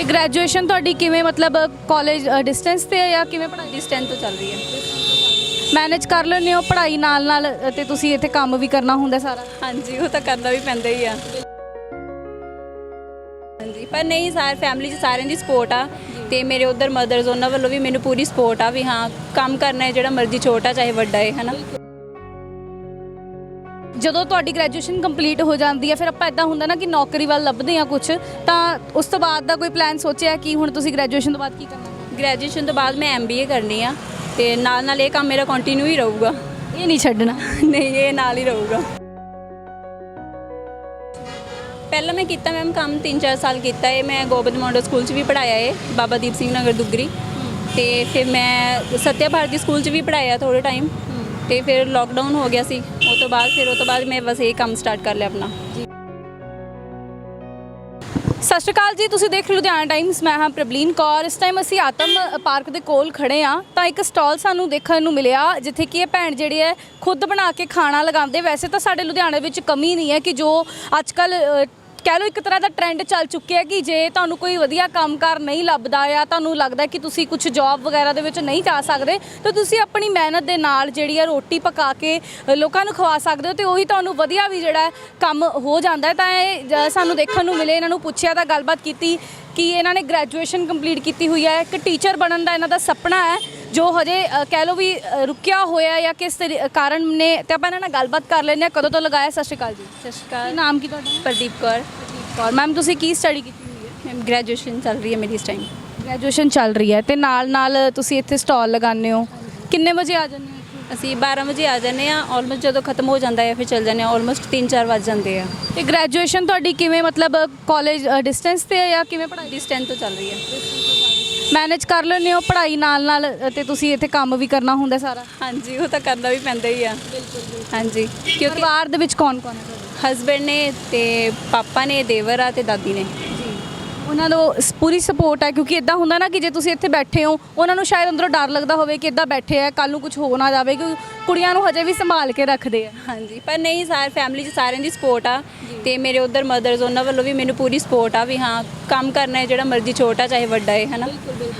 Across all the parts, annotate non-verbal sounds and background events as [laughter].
ਤੇ ਗ੍ਰੈਜੂਏਸ਼ਨ ਤੁਹਾਡੀ ਕਿਵੇਂ ਮਤਲਬ ਕਾਲਜ ਡਿਸਟੈਂਸ ਤੇ ਹੈ ਜਾਂ ਕਿਵੇਂ ਪੜ੍ਹਾਈ ਡਿਸਟੈਂਸ ਤੋਂ ਚੱਲ ਰਹੀ ਹੈ? ਮੈਨੇਜ ਕਰ ਲੈਂਦੇ ਹੋ ਪੜ੍ਹਾਈ ਨਾਲ ਨਾਲ ਅ, ਤੇ ਤੁਸੀਂ ਇੱਥੇ ਕੰਮ ਵੀ ਕਰਨਾ ਹੁੰਦਾ ਸਾਰਾ? ਹਾਂਜੀ ਉਹ ਤਾਂ ਕਰਨਾ ਵੀ ਪੈਂਦਾ ਹੀ ਆ। ਹਾਂਜੀ ਪਰ ਨਹੀਂ ਸਾਰ ਫੈਮਿਲੀ 'ਚ ਸਾਰਿਆਂ ਦੀ ਸਪੋਰਟ ਆ ਤੇ ਮੇਰੇ ਉਧਰ ਮਦਰਸ ਉਹਨਾਂ ਵੱਲੋਂ ਵੀ ਮੈਨੂੰ ਪੂਰੀ ਸਪੋਰਟ ਆ ਵੀ ਹਾਂ ਕੰਮ ਕਰਨਾ ਹੈ ਜਿਹੜਾ ਮਰਜ਼ੀ ਛੋਟਾ ਚਾਹੇ ਵੱਡਾ ਹੈ ਹਨਾ? ਜਦੋਂ ਤੁਹਾਡੀ ਗ੍ਰੈਜੂਏਸ਼ਨ ਕੰਪਲੀਟ ਹੋ ਜਾਂਦੀ ਹੈ ਫਿਰ ਆਪਾਂ ਇਦਾਂ ਹੁੰਦਾ ਨਾ ਕਿ ਨੌਕਰੀ ਵੱਲ ਲੱਭਦੇ ਆ ਕੁਝ ਤਾਂ ਉਸ ਤੋਂ ਬਾਅਦ ਦਾ ਕੋਈ ਪਲਾਨ ਸੋਚਿਆ ਕਿ ਹੁਣ ਤੁਸੀਂ ਗ੍ਰੈਜੂਏਸ਼ਨ ਤੋਂ ਬਾਅਦ ਕੀ ਕਰਨਾ? ਗ੍ਰੈਜੂਏਸ਼ਨ ਤੋਂ ਬਾਅਦ ਮੈਂ ਐਮਬੀਏ ਕਰਨੀ ਆ ਤੇ ਨਾਲ ਨਾਲ ਇਹ ਕੰਮ ਮੇਰਾ ਕੰਟੀਨਿਊ ਹੀ ਰਹੂਗਾ। ਇਹ ਨਹੀਂ ਛੱਡਣਾ। ਨਹੀਂ ਇਹ ਨਾਲ ਹੀ ਰਹੂਗਾ। ਪਹਿਲਾਂ ਮੈਂ ਕੀਤਾ ਮੈਮ ਕੰਮ 3-4 ਸਾਲ ਕੀਤਾ ਹੈ ਮੈਂ ਗੋਬਿੰਦ ਮੋਡਲ ਸਕੂਲ 'ਚ ਵੀ ਪੜਾਇਆ ਹੈ ਬਾਬਾ ਦੀਪ ਸਿੰਘ ਨਗਰ ਦੁੱਗਰੀ। ਤੇ ਫਿਰ ਮੈਂ ਸਤਿਆ ਭਾਰਤੀ ਸਕੂਲ 'ਚ ਵੀ ਪੜਾਇਆ ਥੋੜੇ ਟਾਈਮ ਤੇ ਫਿਰ ਲੋਕਡਾਊਨ ਹੋ ਗਿਆ ਸੀ। ਉਹ ਤੋਂ ਬਾਅਦ ਫਿਰ ਉਹ ਤੋਂ ਬਾਅਦ ਮੈਂ ਬਸ ਇਹ ਕੰਮ ਸਟਾਰਟ ਕਰ ਲਿਆ ਆਪਣਾ। ਸਤਿ ਸ਼੍ਰੀ ਅਕਾਲ ਜੀ ਤੁਸੀਂ ਦੇਖ ਰਹੇ ਹੋ ਲੁਧਿਆਣਾ ਟਾਈਮਸ ਮੈਂ ਹਾਂ ਪ੍ਰਬਲੀਨ ਕੌਰ। ਇਸ ਟਾਈਮ ਅਸੀਂ ਆਤਮ ਪਾਰਕ ਦੇ ਕੋਲ ਖੜੇ ਆ ਤਾਂ ਇੱਕ ਸਟਾਲ ਸਾਨੂੰ ਦੇਖਣ ਨੂੰ ਮਿਲਿਆ ਜਿੱਥੇ ਕਿ ਇਹ ਭੈਣ ਜਿਹੜੀ ਹੈ ਖੁਦ ਬਣਾ ਕੇ ਖਾਣਾ ਲਗਾਉਂਦੇ। ਵੈਸੇ ਤਾਂ ਸਾਡੇ ਲੁਧਿਆਣੇ ਵਿੱਚ ਕਮੀ ਨਹੀਂ ਹੈ ਕਿ ਜੋ ਅੱਜ ਕੱਲ ਕਹਿ ਲਓ ਇੱਕ ਤਰ੍ਹਾਂ ਦਾ ਟ੍ਰੈਂਡ ਚੱਲ ਚੁੱਕਿਆ ਕਿ ਜੇ ਤੁਹਾਨੂੰ ਕੋਈ ਵਧੀਆ ਕੰਮਕਾਰ ਨਹੀਂ ਲੱਭਦਾ ਆ, ਤੁਹਾਨੂੰ ਲੱਗਦਾ ਕਿ ਤੁਸੀਂ ਕੁਝ ਜੌਬ ਵਗੈਰਾ ਦੇ ਵਿੱਚ ਨਹੀਂ ਜਾ ਸਕਦੇ, ਤਾਂ ਤੁਸੀਂ ਆਪਣੀ ਮਿਹਨਤ ਦੇ ਨਾਲ ਜਿਹੜੀ ਆ ਰੋਟੀ ਪਕਾ ਕੇ ਲੋਕਾਂ ਨੂੰ ਖਵਾ ਸਕਦੇ ਹੋ ਤੇ ਉਹੀ ਤੁਹਾਨੂੰ ਵਧੀਆ ਵੀ ਜਿਹੜਾ ਕੰਮ ਹੋ ਜਾਂਦਾ ਤਾਂ ਇਹ ਸਾਨੂੰ ਦੇਖਣ ਨੂੰ ਮਿਲੇ, ਇਹਨਾਂ ਨੂੰ ਪੁੱਛਿਆ ਤਾਂ ਗੱਲਬਾਤ ਕੀਤੀ ਕਿ ਇਹਨਾਂ ਨੇ ਗ੍ਰੈਜੂਏਸ਼ਨ ਕੰਪਲੀਟ ਕੀਤੀ ਹੋਈ ਹੈ, ਇੱਕ ਟੀਚਰ ਬਣਨ ਦਾ ਇਹਨਾਂ ਦਾ ਸੁਪਨਾ ਹੈ। ਜੋ ਹਜੇ ਕਹਿ ਲਓ ਵੀ ਰੁਕਿਆ ਹੋਇਆ ਜਾਂ ਕਿਸ ਕਾਰਨ ਨੇ ਤੇ ਆਪਾਂ ਇਹਨਾਂ ਨਾਲ ਗੱਲਬਾਤ ਕਰ ਲੈਂਦੇ ਹਾਂ। ਕਦੋਂ ਤੋਂ ਲਗਾਇਆ? ਸਤਿ ਸ਼੍ਰੀ ਅਕਾਲ ਜੀ। ਸਤਿ ਸ਼੍ਰੀ ਅਕਾਲ। ਨਾਮ ਕੀ ਤੁਹਾਡਾ? ਪ੍ਰਦੀਪ ਕੌਰ। ਔਰ ਮੈਮ ਤੁਸੀਂ ਕੀ ਸਟੱਡੀ ਕੀਤੀ ਹੋਈ ਹੈ? ਮੈਮ ਗ੍ਰੈਜੂਏਸ਼ਨ ਚੱਲ ਰਹੀ ਹੈ ਮੇਰੀ ਇਸ ਟਾਈਮ ਗ੍ਰੈਜੂਏਸ਼ਨ ਚੱਲ ਰਹੀ ਹੈ ਤੇ ਨਾਲ ਨਾਲ ਤੁਸੀਂ ਇੱਥੇ ਸਟਾਲ ਲਗਾਉਂਦੇ ਹੋ। ਕਿੰਨੇ ਵਜੇ ਆ ਜਾਂਦੇ ਹੋ? ਅਸੀਂ 12 ਵਜੇ ਆ ਜਾਂਦੇ ਆ ਆਲਮੋਸਟ ਜਦੋਂ ਖਤਮ ਹੋ ਜਾਂਦਾ ਹੈ ਫਿਰ ਚੱਲ ਜਾਂਦੇ ਆ ਆਲਮੋਸਟ 3-4 ਵੱਜ ਜਾਂਦੇ ਆ। ਤੇ ਗ੍ਰੈਜੂਏਸ਼ਨ ਤੁਹਾਡੀ ਕਿਵੇਂ ਮਤਲਬ ਕਾਲਜ ਡਿਸਟੈਂਸ ਤੇ ਜਾਂ ਕਿਵੇਂ ਪੜ੍ਹਾਈ? ਡਿਸਟੈਂਸ ਤੋਂ ਚੱਲ ਰਹੀ ਹੈ। ਮੈਨੇਜ ਕਰ ਲੈਂਦੇ ਹੋ ਪੜ੍ਹਾਈ ਨਾਲ ਨਾਲ ਤੇ ਤੁਸੀਂ ਇੱਥੇ ਕੰਮ ਵੀ ਕਰਨਾ ਹੁੰਦਾ ਸਾਰਾ? ਹਾਂਜੀ ਉਹ ਤਾਂ ਕਰਨਾ ਵੀ ਪੈਂਦਾ ਹੀ ਆ। ਬਿਲਕੁਲ ਹਾਂਜੀ ਕਿਉਂਕਿ ਪਰਿਵਾਰ ਦੇ ਵਿੱਚ ਕੌਣ ਕੌਣ ਹੈ ਤੁਹਾਡੇ? ਹਸਬੰਡ ਨੇ ਤੇ ਪਾਪਾ ਨੇ ਦੇਵਰ ਆ ਤੇ ਦਾਦੀ ਨੇ। ਉਹਨਾਂ ਨੂੰ ਸ- ਪੂਰੀ ਸਪੋਰਟ ਹੈ ਕਿਉਂਕਿ ਇਦਾਂ ਹੁੰਦਾ ਨਾ ਕਿ ਜੇ ਤੁਸੀਂ ਇੱਥੇ ਬੈਠੇ ਹੋ ਉਹਨਾਂ ਨੂੰ ਸ਼ਾਇਦ ਅੰਦਰੋਂ ਡਰ ਲੱਗਦਾ ਹੋਵੇ ਕਿ ਇਦਾਂ ਬੈਠੇ ਆ ਕੱਲ ਨੂੰ ਕੁਝ ਹੋ ਨਾ ਜਾਵੇ ਕਿ ਕੁੜੀਆਂ ਨੂੰ ਹਜੇ ਵੀ ਸੰਭਾਲ ਕੇ ਰੱਖਦੇ ਆ। ਹਾਂਜੀ ਪਰ ਨਹੀਂ ਸਾਰ ਫੈਮਿਲੀ 'ਚ ਸਾਰਿਆਂ ਦੀ ਸਪੋਰਟ ਆ ਤੇ ਮੇਰੇ ਉਧਰ ਮਦਰਸ ਉਹਨਾਂ ਵੱਲੋਂ ਵੀ ਮੈਨੂੰ ਪੂਰੀ ਸਪੋਰਟ ਆ ਵੀ ਹਾਂ ਕੰਮ ਕਰਨਾ ਹੈ ਜਿਹੜਾ ਮਰਜ਼ੀ ਛੋਟਾ ਚਾਹੇ ਵੱਡਾ ਹੈ ਹਨਾ?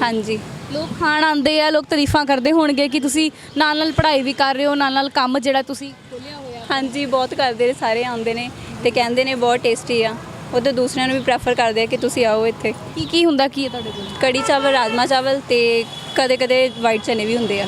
ਹਾਂਜੀ। ਲੋਕ ਖਾਣ ਆਉਂਦੇ ਆ ਲੋਕ ਤਾਰੀਫਾਂ ਕਰਦੇ ਹੋਣਗੇ ਕਿ ਤੁਸੀਂ ਨਾਲ ਨਾਲ ਪੜ੍ਹਾਈ ਵੀ ਕਰ ਰਹੇ ਹੋ ਨਾਲ ਨਾਲ ਕੰਮ ਜਿਹੜਾ ਤੁਸੀਂ ਖੋਲਿਆ ਹੋਇਆ। ਹਾਂਜੀ ਬਹੁਤ ਕਰਦੇ ਨੇ ਸਾਰੇ ਆਉਂਦੇ ਨੇ ਤੇ ਕਹਿੰਦੇ ਨੇ ਬਹੁਤ ਟੇਸਟੀ ਆ। ਉਧਰ ਦੂਸਰਿਆਂ ਨੂੰ ਵੀ ਪ੍ਰੈਫਰ ਕਰਦੇ ਆ ਕਿ ਤੁਸੀਂ ਆਓ ਇੱਥੇ। ਕੀ ਕੀ ਹੁੰਦਾ ਕੀ ਹੈ ਤੁਹਾਡੇ ਕੋਲ? ਕੜੀ ਚਾਵਲ ਰਾਜਮਾ ਚਾਵਲ ਤੇ ਕਦੇ ਕਦੇ ਵਾਈਟ ਚਨੇ ਵੀ ਹੁੰਦੇ ਆ।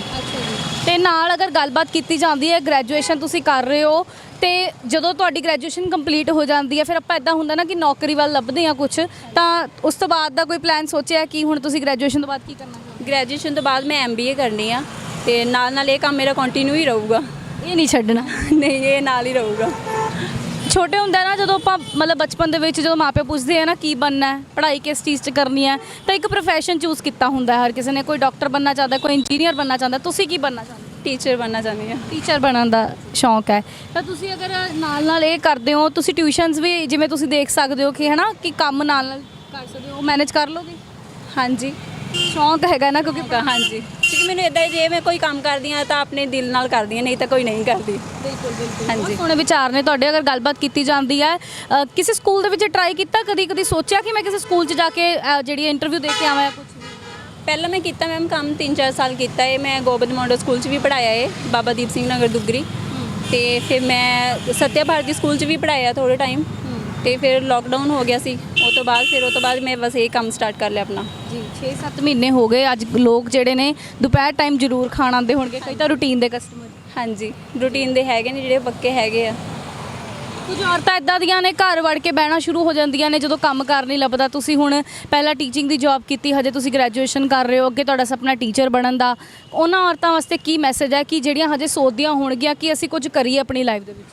ਤੇ ਨਾਲ ਅਗਰ ਗੱਲਬਾਤ ਕੀਤੀ ਜਾਂਦੀ ਹੈ ਗ੍ਰੈਜੂਏਸ਼ਨ ਤੁਸੀਂ ਕਰ ਰਹੇ ਹੋ ਤੇ ਜਦੋਂ ਤੁਹਾਡੀ ਗ੍ਰੈਜੂਏਸ਼ਨ ਕੰਪਲੀਟ ਹੋ ਜਾਂਦੀ ਹੈ ਫਿਰ ਆਪਾਂ ਇਦਾਂ ਹੁੰਦਾ ਨਾ ਕਿ ਨੌਕਰੀ ਵੱਲ ਲੱਭਦੇ ਆ ਕੁਝ ਤਾਂ ਉਸ ਤੋਂ ਬਾਅਦ ਦਾ ਕੋਈ ਪਲਾਨ ਸੋਚਿਆ ਕਿ ਹੁਣ ਤੁਸੀਂ ਗ੍ਰੈਜੂਏਸ਼ਨ ਤੋਂ ਬਾਅਦ ਕੀ ਕਰਨਾ ਗ੍ਰੈਜੂਏਸ਼ਨ ਤੋਂ ਬਾਅਦ ਮੈਂ ਐਮਬੀਏ ਕਰਨੀ ਆ ਤੇ ਨਾਲ ਨਾਲ ਇਹ ਕੰਮ ਮੇਰਾ ਕੰਟੀਨਿਊ ਹੀ ਰਹੂਗਾ? ਇਹ ਨਹੀਂ ਛੱਡਣਾ। [laughs] ਨਹੀਂ ਇਹ ਨਾਲ ਹੀ ਰਹੂਗਾ। ਛੋਟੇ ਹੁੰਦੇ ਨਾ ਜਦੋਂ ਆਪਾਂ ਮਤਲਬ ਬਚਪਨ ਦੇ ਵਿੱਚ ਜਦੋਂ ਮਾਪੇ ਪੁੱਛਦੇ ਆ ਨਾ ਕੀ ਬਣਨਾ ਹੈ ਪੜ੍ਹਾਈ ਕਿਸ ਚੀਜ਼ 'ਚ ਕਰਨੀ ਹੈ ਤਾਂ ਇੱਕ ਪ੍ਰੋਫੈਸ਼ਨ ਚੂਜ਼ ਕੀਤਾ ਹੁੰਦਾ ਹੈ ਹਰ ਕਿਸੇ ਨੇ ਕੋਈ ਡਾਕਟਰ ਬਣਨਾ ਚਾਹੁੰਦਾ ਕੋਈ ਇੰਜੀਨੀਅਰ ਬਣਨਾ ਚਾਹੁੰਦਾ ਤੁਸੀਂ ਕੀ ਬਣਨਾ ਚਾਹੁੰਦੇ? ਟੀਚਰ ਬਣਨਾ ਚਾਹੁੰਦੀ ਆ ਟੀਚਰ ਬਣਨ ਦਾ ਸ਼ੌਂਕ ਹੈ। ਤਾਂ ਤੁਸੀਂ ਅਗਰ ਨਾਲ ਨਾਲ ਇਹ ਕਰਦੇ ਹੋ ਤੁਸੀਂ ਟਿਊਸ਼ਨਸ ਵੀ ਜਿਵੇਂ ਤੁਸੀਂ ਦੇਖ ਸਕਦੇ ਹੋ ਕਿ ਹਨਾ ਕਿ ਕੰਮ ਨਾਲ ਨਾਲ ਕਰ ਸਕਦੇ ਹੋ ਮੈਨੇਜ ਕਰ ਲੋਗੇ? ਹਾਂਜੀ। ਸ਼ੌਂਕ ਹੈਗਾ ਨਾ ਕਿਉਂਕਿ ਹਾਂਜੀ। ਕਿਉਂਕਿ ਮੈਨੂੰ ਇਦਾਂ ਜੇ ਮੈਂ ਕੋਈ ਕੰਮ ਕਰਦੀ ਆ ਤਾਂ ਆਪਣੇ ਦਿਲ ਨਾਲ ਕਰਦੀ ਆ ਨਹੀਂ ਤਾਂ ਕੋਈ ਨਹੀਂ ਕਰਦੀ। ਬਿਲਕੁਲ ਬਿਲਕੁਲ। ਹਾਂਜੀ। ਸੋਹਣੇ ਵਿਚਾਰ ਨੇ ਤੁਹਾਡੇ ਅਗਰ ਗੱਲਬਾਤ ਕੀਤੀ ਜਾਂਦੀ ਹੈ ਅ, ਕਿਸੇ ਸਕੂਲ ਦੇ ਵਿੱਚ ਟਰਾਈ ਕੀਤਾ? ਕਦੀ ਕਦੀ ਸੋਚਿਆ ਕਿ ਮੈਂ ਕਿਸੇ ਸਕੂਲ 'ਚ ਜਾ ਕੇ ਅ, ਜਿਹੜੀ ਇੰਟਰਵਿਊ ਦੇ ਕੇ ਆਵਾਂ ਜਾਂ ਕੁਝ ਪਹਿਲਾਂ ਮੈਂ ਕੀਤਾ ਮੈਮ ਕੰਮ 3-4 ਸਾਲ ਕੀਤਾ ਹੈ ਮੈਂ ਗੋਬਿੰਦ ਮੋਡਲ ਸਕੂਲ 'ਚ ਵੀ ਪੜਾਇਆ ਹੈ ਬਾਬਾ ਦੀਪ ਸਿੰਘ ਨਗਰ ਦੁੱਗਰੀ। ਤੇ ਫਿਰ ਮੈਂ ਸਤਿਆ ਭਾਰਤੀ ਸਕੂਲ 'ਚ ਵੀ ਪੜਾਇਆ ਥੋੜੇ ਟਾਈਮ ਤੇ ਫਿਰ ਲੋਕਡਾਊਨ ਹੋ ਗਿਆ ਸੀ। ਉਹ ਤੋਂ ਬਾਅਦ ਫਿਰ ਉਹ ਤੋਂ ਬਾਅਦ ਮੈਂ ਬਸ ਇਹ ਕੰਮ ਸਟਾਰਟ ਕਰ ਲਿਆ ਆਪਣਾ। ਜੀ 6-7 ਮਹੀਨੇ ਹੋ ਗਏ ਅੱਜ ਲੋਕ ਜਿਹੜੇ ਨੇ ਦੁਪਹਿਰ ਟਾਈਮ ਜ਼ਰੂਰ ਖਾਣ ਆਉਂਦੇ ਹੋਣਗੇ ਕਈ ਤਾਂ ਰੂਟੀਨ ਦੇ ਕਸਟਮਰ ਹਾਂਜੀ ਰੂਟੀਨ ਦੇ ਹੈਗੇ ਨੇ ਜਿਹੜੇ ਪੱਕੇ ਹੈਗੇ ਆ। ਕੁਝ ਔਰਤਾਂ ਇਦਾਂ ਦੀਆਂ ਨੇ ਘਰ ਵੜ ਕੇ ਬਹਿਣਾ ਸ਼ੁਰੂ ਹੋ ਜਾਂਦੀਆਂ ਨੇ ਜਦੋਂ ਕੰਮ ਕਰ ਨਹੀਂ ਲੱਭਦਾ। ਤੁਸੀਂ ਹੁਣ ਪਹਿਲਾਂ ਟੀਚਿੰਗ ਦੀ ਜੌਬ ਕੀਤੀ ਹਜੇ ਤੁਸੀਂ ਗ੍ਰੈਜੂਏਸ਼ਨ ਕਰ ਰਹੇ ਹੋ ਅੱਗੇ ਤੁਹਾਡਾ ਸੁਪਨਾ ਟੀਚਰ ਬਣਨ ਦਾ। ਉਹਨਾਂ ਔਰਤਾਂ ਵਾਸਤੇ ਕੀ ਮੈਸੇਜ ਹੈ ਕਿ ਜਿਹੜੀਆਂ ਹਜੇ ਸੋਚਦੀਆਂ ਹੋਣਗੀਆਂ ਕਿ ਅਸੀਂ ਕੁਝ ਕਰੀਏ ਆਪਣੀ ਲਾਈਫ ਦੇ ਵਿੱਚ?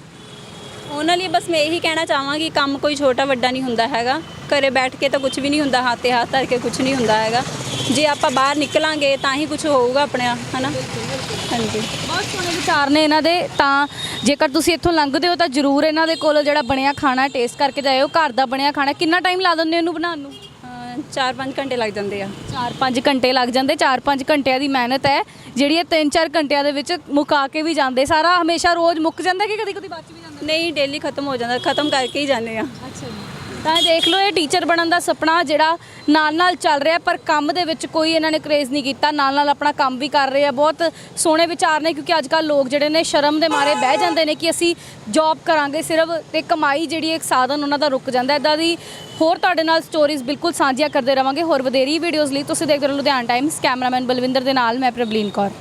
ਉਹਨਾਂ ਲਈ ਬਸ ਮੈਂ ਇਹੀ ਕਹਿਣਾ ਚਾਹਾਂਗੀ ਕੰਮ ਕੋਈ ਛੋਟਾ ਵੱਡਾ ਨਹੀਂ ਹੁੰਦਾ ਹੈਗਾ। ਘਰੇ ਬੈਠ ਕੇ ਤਾਂ ਕੁਝ ਵੀ ਨਹੀਂ ਹੁੰਦਾ ਹੱਥ ਹੱਥ ਧਰ ਕੇ ਕੁਝ ਨਹੀਂ ਹੁੰਦਾ ਹੈਗਾ। ਜੇ ਆਪਾਂ ਬਾਹਰ ਨਿਕਲਾਂਗੇ ਤਾਂ ਹੀ ਕੁਝ ਹੋਊਗਾ ਆਪਣੇ ਹਨਾ? ਹਾਂਜੀ। ਬਹੁਤ ਸੋਹਣੇ ਵਿਚਾਰ ਨੇ ਇਹਨਾਂ ਦੇ ਤਾਂ ਜੇਕਰ ਤੁਸੀਂ ਇੱਥੋਂ ਲੰਘਦੇ ਹੋ ਤਾਂ ਜਰੂਰ ਇਹਨਾਂ ਦੇ ਕੋਲ ਜਿਹੜਾ ਬਣਿਆ ਖਾਣਾ ਟੇਸਟ ਕਰਕੇ ਜਾਇਓ ਘਰ ਦਾ ਬਣਿਆ ਖਾਣਾ। ਕਿੰਨਾ ਟਾਈਮ ਲਾ ਦਿੰਦੇ ਇਹਨੂੰ ਬਣਾਉਣ ਨੂੰ? 4-5 ਘੰਟੇ ਲੱਗ ਜਾਂਦੇ ਆ। 4-5 ਘੰਟੇ ਲੱਗ ਜਾਂਦੇ 4-5 ਘੰਟਿਆਂ ਦੀ ਮਿਹਨਤ ਹੈ। ਜਿਹੜੀ ਇਹ 3-4 ਘੰਟਿਆਂ ਦੇ ਵਿੱਚ ਮੁਕਾ ਕੇ ਵੀ ਜਾਂਦੇ ਸਾਰਾ ਹਮੇਸ਼ਾ ਰੋਜ਼ ਮੁੱਕ ਜਾਂਦਾ ਕਿ ਕਦੀ ਕਦੀ ਬਚ ਵੀ ਜਾਂਦਾ ਨਹੀਂ ਡੇਲੀ ਖਤਮ ਹੋ ਜਾਂਦਾ ਖਤਮ ਕਰਕੇ ਹੀ ਜਾਂਦੇ ਆ ਅੱਛਾ ਤਾਂ ਇਹ ਦੇਖ ਲਓ ਇਹ ਟੀਚਰ ਬਣਨ ਦਾ ਸੁਪਨਾ ਜਿਹੜਾ ਨਾਲ ਨਾਲ ਚੱਲ ਰਿਹਾ ਪਰ ਕੰਮ ਦੇ ਵਿੱਚ ਕੋਈ ਇਹਨਾਂ ਨੇ ਕਰੇਜ਼ ਨਹੀਂ ਕੀਤਾ। ਨਾਲ ਨਾਲ ਆਪਣਾ ਕੰਮ ਵੀ ਕਰ ਰਹੇ ਆ। ਬਹੁਤ ਸੋਹਣੇ ਵਿਚਾਰ ਨੇ ਕਿਉਂਕਿ ਅੱਜ ਕੱਲ ਲੋਕ ਜਿਹੜੇ ਨੇ ਸ਼ਰਮ ਦੇ ਮਾਰੇ ਬਹਿ ਜਾਂਦੇ ਨੇ ਕਿ ਅਸੀਂ ਜੌਬ ਕਰਾਂਗੇ ਸਿਰਫ ਤੇ ਕਮਾਈ ਜਿਹੜੀ ਇੱਕ ਸਾਧਨ ਉਹਨਾਂ ਦਾ ਰੁਕ ਜਾਂਦਾ। ਇਦਾਂ ਦੀ ਹੋਰ ਤੁਹਾਡੇ ਨਾਲ ਸਟੋਰੀਜ਼ ਬਿਲਕੁਲ ਸਾਂਝੀਆਂ ਕਰਦੇ ਰਵਾਂਗੇ। ਹੋਰ ਵਧੇਰੀ ਵੀਡੀਓਜ਼ ਲਈ ਤੁਸੀਂ ਦੇਖਦੇ ਰਹੋ ਲੁਧਿਆਣਾ ਟਾਈਮਸ ਕੈਮਰਾਮੈਨ ਬਲਵਿੰਦਰ ਦੇ ਨਾਲ ਮੈਂ ਪ੍ਰਬਲੀਨ ਕੌਰ।